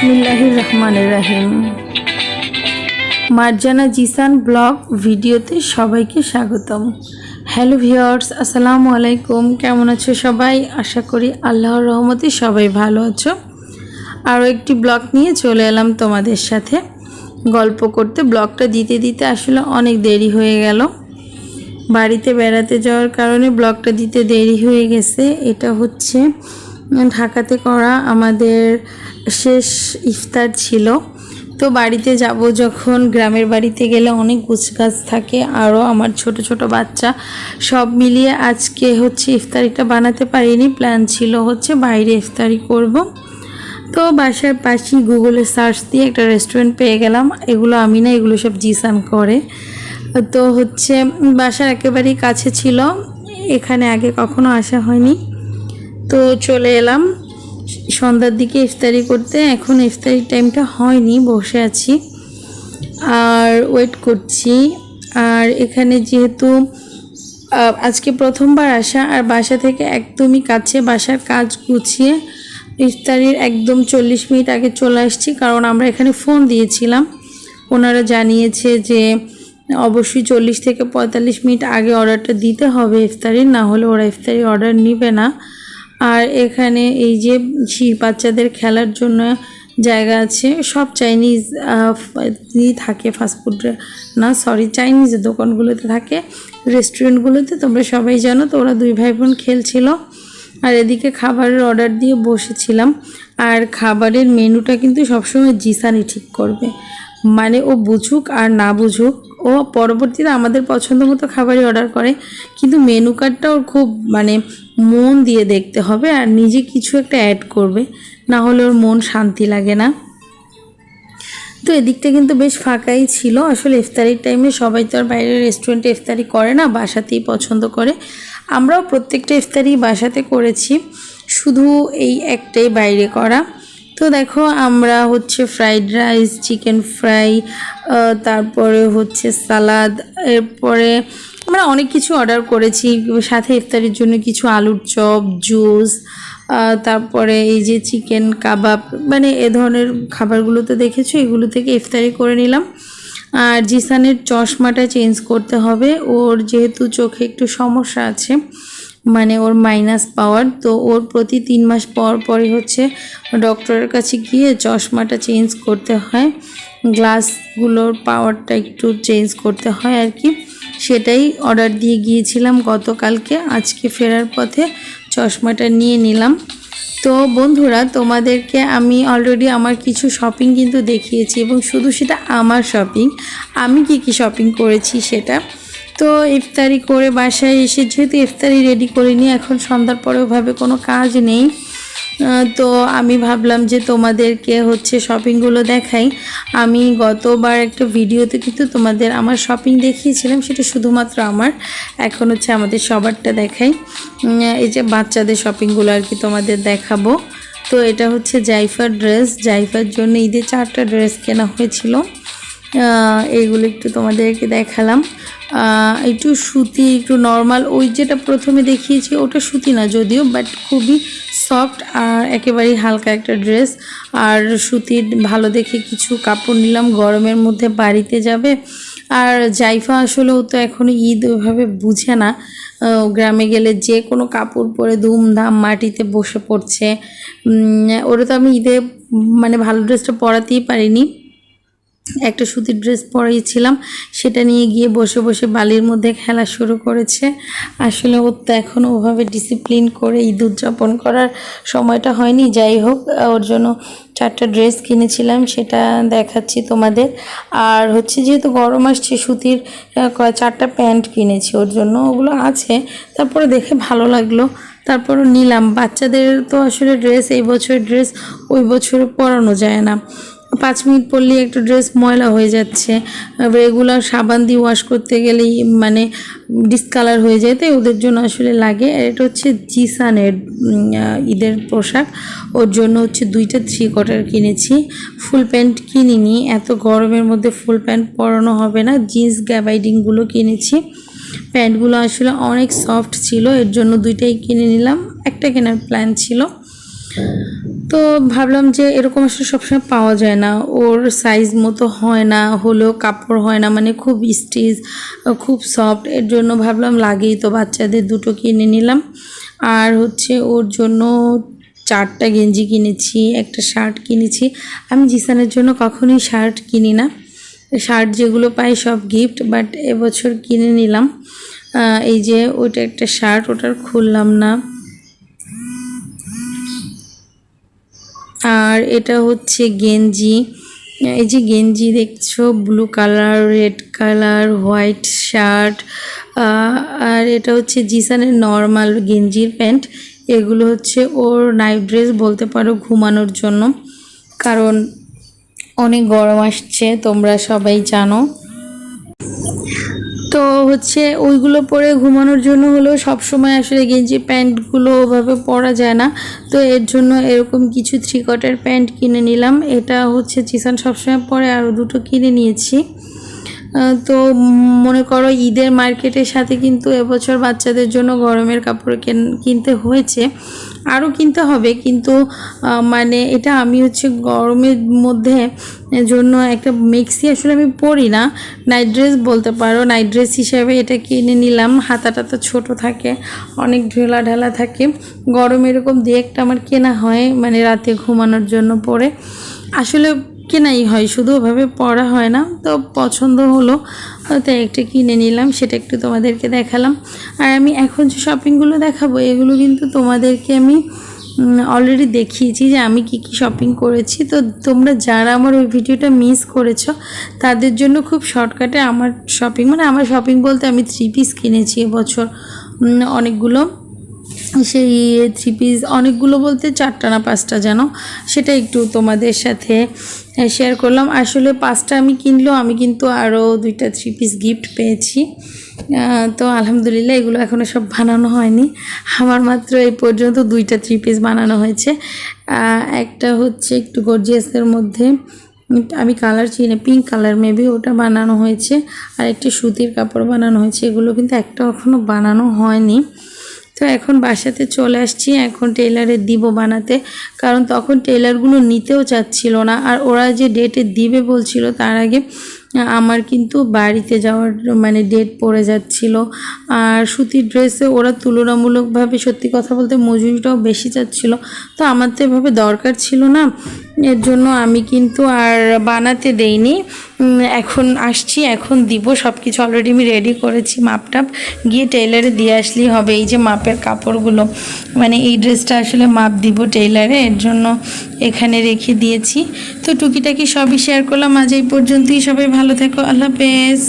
বিসমিল্লাহির রহমানির রাহিম। মার্জানা জিসান ব্লগ ভিডিওতে সবাইকে স্বাগতম। হ্যালো ভিওর্স আসসালামু আলাইকুম। কেমন আছো সবাই? আশা করি আল্লাহর রহমতে সবাই ভালো আছো। আরও একটি ব্লগ নিয়ে চলে এলাম তোমাদের সাথে। গল্প করতে, ব্লগটা দিতে দিতে আসলে অনেক দেরি হয়ে গেল। বাড়িতে বেড়াতে যাওয়ার কারণে ব্লগটা দিতে দেরি হয়ে গেছে। এটা হচ্ছে ঢাকাতে করা আমাদের শেষ ইফতার ছিল। তো বাড়িতে যাব যখন, গ্রামের বাড়িতে গেলে অনেক গুছগাছ থাকে আরও আমার ছোট ছোট বাচ্চা। সব মিলিয়ে আজকে হচ্ছে ইফতারিটা বানাতে পারিনি, প্ল্যান ছিল হচ্ছে বাইরে ইফতারি করব। তো বাসার পাশেই গুগলে সার্চ দিয়ে একটা রেস্টুরেন্ট পেয়ে গেলাম, এগুলো আমি না এগুলো সব জিসান করে। তো হচ্ছে বাসার একেবারেই কাছে ছিল, এখানে আগে কখনো আসা হয়নি। তো চলে এলাম। সন্ধ্যার দিকে ইফতারি করতে। এখন ইফতারি টাইমটা হয়নি, বসে আছি। আর ওয়েট করছি। আর এখানে যেহেতু আজকে প্রথমবার আসা, আর বাসা থেকে একদমই কাছে বাসার কাজ গুছিয়ে ইফতারির একদম চল্লিশ মিনিট আগে চলে আসছি, কারণ আমরা এখানে ফোন দিয়েছিলাম। ওনারা জানিয়েছে যে, অবশ্যই চল্লিশ থেকে পঁয়তাল্লিশ মিনিট আগে অর্ডারটা দিতে হবে ইফতারির না হলে ওরা ইফতারি অর্ডার নিবে না। আর এখানে এই যে বাচ্চাদের খেলার জন্য জায়গা আছে, সব চাইনিজ থাকে ফাস্টফুড না সরি চাইনিজের দোকানগুলোতে থাকে রেস্টুরেন্টগুলোতে তোমরা সবাই জানো তো ওরা দুই ভাই বোন খেলছিল। আর এদিকে খাবারের অর্ডার দিয়ে বসেছিলাম, আর খাবারের মেনুটা কিন্তু সবসময় জিসানি ঠিক করবে। মানে ও বুঝুক আর না বুঝুক ও পরবর্তীতে আমাদের পছন্দ মতো খাবারই অর্ডার করে, কিন্তু মেনু কার্ডটা ওর খুব মানে মন দিয়ে দেখতে হবে আর নিজে কিছু একটা অ্যাড করবে, না হলে ওর মন শান্তি লাগে না। তো এদিকটা কিন্তু বেশ ফাঁকাই ছিল, আসলে ইফতারির টাইমে সবাই তো আর বাইরের রেস্টুরেন্টে ইফতারি করে না, বাসাতেই পছন্দ করে। আমরাও প্রত্যেকটা ইফতারি বাসাতে করেছি, শুধু এই একটাই বাইরে করা। তো দেখো, আমরা হচ্ছে ফ্রাইড রাইস চিকেন ফ্রাই তারপরে হচ্ছে সালাদ এরপরে আমরা অনেক কিছু অর্ডার করেছি। সাথে ইফতারির জন্য কিছু আলুর চপ জুস তারপরে এই যে চিকেন কাবাব মানে এ ধরনের খাবারগুলো তো দেখেছ, এগুলো থেকে ইফতারি করে নিলাম। আর জিসানের চশমাটা চেঞ্জ করতে হবে। ওর যেহেতু চোখে একটু সমস্যা আছে মানে ওর মাইনাস পাওয়ার তো ওর প্রতি তিন মাস পর পরই হচ্ছে ডক্টরের কাছে গিয়ে চশমাটা চেঞ্জ করতে হয়। গ্লাসগুলোর পাওয়ারটা একটু চেঞ্জ করতে হয় আর কি। সেটাই অর্ডার দিয়ে গিয়েছিলাম গতকালকে, আজকে ফেরার পথে চশমাটা নিয়ে নিলাম। তো বন্ধুরা, তোমাদেরকে আমি অলরেডি আমার কিছু শপিং কিন্তু দেখিয়েছি এবং শুধু সেটা আমার শপিং আমি কি কি শপিং করেছি সেটা তো ইফতারি করে বাসায় এসে যেহেতু ইফতারি রেডি করিনি, এখন সন্ধ্যার পরে ওভাবে কোনো কাজ নেই। তো আমি ভাবলাম যে তোমাদেরকে হচ্ছে শপিংগুলো দেখাই। আমি গতবার একটা ভিডিওতে কিন্তু তোমাদের আমার শপিং দেখিয়েছিলাম, সেটা শুধুমাত্র আমার। এখন হচ্ছে আমাদের সবারটা দেখাই। এই যে বাচ্চাদের শপিংগুলো আর কি তোমাদের দেখাবো। তো এটা হচ্ছে জাইফার ড্রেস জাইফার জন্য ঈদে চারটা ড্রেস কেনা হয়েছিল। এইগুলো একটু তোমাদেরকে দেখালাম। একটু সুতি, একটু নর্মাল ওই যেটা প্রথমে দেখিয়েছি ওটা সুতি না যদিও বাট খুবই সফট আর একেবারেই হালকা একটা ড্রেস আর সুতির ভালো দেখে কিছু কাপড় নিলাম, গরমের মধ্যে বাড়িতে যাবে। আর জাইফা আসলে ও তো এখন ঈদ ওইভাবে বুঝে না। গ্রামে গেলে যে কোনো কাপড় পরে ধুমধাম মাটিতে বসে পড়ছে। ওরা তো আমি ঈদে মানে ভালো ড্রেসটা পরাতেই পারিনি। একটা সুতির ড্রেস পরেছিলাম সেটা নিয়ে গিয়ে বসে বসে বালির মধ্যে খেলা শুরু করেছে। আসলে ওর তো এখনও ওভাবে ডিসিপ্লিন করে ঈদ উদযাপন করার সময়টা হয়নি। যাই হোক, ওর জন্য চারটা ড্রেস কিনেছিলাম, সেটা দেখাচ্ছি তোমাদের। আর হচ্ছে যেহেতু গরম আসছে, সুতির চারটা প্যান্ট কিনেছি ওর জন্য। ওগুলো আছে, তারপরে দেখে ভালো লাগল। তারপরও নিলাম। বাচ্চাদের তো আসলে ড্রেস, এই বছরের ড্রেস ওই বছরে পরানো যায় না। পাঁচ মিনিট পরলেই একটা ড্রেস ময়লা হয়ে যাচ্ছে। রেগুলার সাবান দিয়ে ওয়াশ করতে গেলেই মানে ডিসকালার হয়ে যায়, তাই ওদের জন্য আসলে লাগে। এটা হচ্ছে জিসানের ঈদের পোশাক। ওর জন্য হচ্ছে দুইটা থ্রি কোয়ার্টার কিনেছি। ফুল প্যান্ট কিনিনি, এত গরমের মধ্যে ফুল প্যান্ট পরানো হবে না। জিন্স গ্যাবাইডিংগুলো কিনেছি। প্যান্টগুলো আসলে অনেক সফট ছিল, এর জন্য দুইটাই কিনে নিলাম। একটা কেনার প্ল্যান ছিল। তো ভাবলাম যে এরকম আসলে সবসময় পাওয়া যায় না। ওর সাইজ মতো হয় না, হলেও কাপড় হয় না মানে খুব স্টিচ খুব সফট এর জন্য ভাবলাম লাগেই তো, বাচ্চাদের দুটো কিনে নিলাম। আর হচ্ছে ওর জন্য চারটা গেঞ্জি কিনেছি, একটা শার্ট কিনেছি। আমি জিসানের জন্য কখনোই শার্ট কিনি না। শার্ট যেগুলো পাই সব গিফট বাট এবছর কিনে নিলাম। এই যে ওইটা একটা শার্ট ওটার খুললাম না। আর এটা হচ্ছে গেঞ্জি। এই যে গেঞ্জি দেখছ blue colour red colour white shirt আর এটা হচ্ছে জিসানের নর্মাল গেঞ্জির প্যান্ট। এগুলো হচ্ছে ওর নাইট ড্রেস বলতে পারো ঘুমানোর জন্য। কারণ অনেক গরম আসছে, তোমরা সবাই জানো। তো হচ্ছে ওইগুলো পরে ঘুমানোর জন্য হলেও সব সময় আসলে গেঞ্জি প্যান্টগুলো ওভাবে পরা যায় না। তো এর জন্য এরকম কিছু থ্রি কটার প্যান্ট কিনে নিলাম। এটা হচ্ছে চিসান সবসময় পরে আরও দুটো কিনে নিয়েছি। তো মনে করো ঈদের মার্কেটের সাথে কিন্তু এবছর বাচ্চাদের জন্য গরমের কাপড় কেন- কিনতে হয়েছে। আরও কিনতে হবে, কিন্তু মানে এটা আমি হচ্ছে গরমের মধ্যে জন্য একটা মেক্সি আসলে আমি পরি না। নাইট ড্রেস বলতে পারো নাইট ড্রেস হিসাবে এটা কিনে নিলাম। হাতাটা তো ছোটো থাকে, অনেক ঢেলা ঢালা থাকে। গরম এরকম দু একটা আমার কেনা হয় মানে রাতে ঘুমানোর জন্য পরে। আসলে কেনাই হয়, শুধু ওভাবে পড়া হয় না, তো পছন্দ হলো। তাই একটা কিনে নিলাম, সেটা একটু তোমাদেরকে দেখালাম। আর আমি এখন যে শপিংগুলো দেখাবো, এগুলো কিন্তু তোমাদেরকে আমি অলরেডি দেখিয়েছি যে আমি কি কি শপিং করেছি। তো তোমরা যারা আমার ওই ভিডিওটা মিস করেছ, তাদের জন্য খুব শর্টকাটে আমার শপিং মানে আমার শপিং বলতে আমি থ্রি পিস কিনেছি এবছর। অনেকগুলো, সেই থ্রি পিস অনেকগুলো বলতে চারটা না পাঁচটা যেন সেটা একটু তোমাদের সাথে শেয়ার করলাম। আসলে পাঁচটা আমি কিনলেও আমি কিন্তু আরও দুইটা থ্রি পিস গিফট পেয়েছি। তো আলহামদুলিল্লাহ এগুলো এখনও সব বানানো হয়নি। আমার মাত্র এই পর্যন্ত দুইটা থ্রি পিস বানানো হয়েছে। একটা হচ্ছে একটু গর্জিয়াসের মধ্যে। আমি কালার চিনি পিঙ্ক কালার মেবি ওটা বানানো হয়েছে। আর একটি সুতির কাপড় বানানো হয়েছে। এগুলো কিন্তু একটা এখনও বানানো হয়নি। তো এখন বাসাতে চলে আসছি। এখন টেলারে দিব বানাতে। কারণ তখন টেলারগুলো নিতেও চাচ্ছিল না। আর ওরা যে ডেটে দিবে বলছিল, তার আগে আমার কিন্তু বাড়িতে যাওয়ার মানে ডেট পড়ে যাচ্ছিল। আর সুতির ড্রেসে ওরা তুলনামূলকভাবে, সত্যি কথা বলতে মজুরিটাও বেশি যাচ্ছিল তো আমার তো এভাবে দরকার ছিল না। এর জন্য আমি কিন্তু আর বানাতে দেইনি। এখন আসছি, এখন দিব সব কিছু অলরেডি আমি রেডি করেছি, মাপটাপ। গিয়ে টেইলারে দিয়ে আসলেই হবে, এই যে মাপের কাপড়গুলো। মানে এই ড্রেসটা আসলে মাপ দিব টেইলারে এর জন্য এখানে রেখে দিয়েছি। তো টুকিটাকি সবই শেয়ার করলাম, আজ এই পর্যন্তই, সবাই ভালো থেকো, আল্লাহ হাফেজ।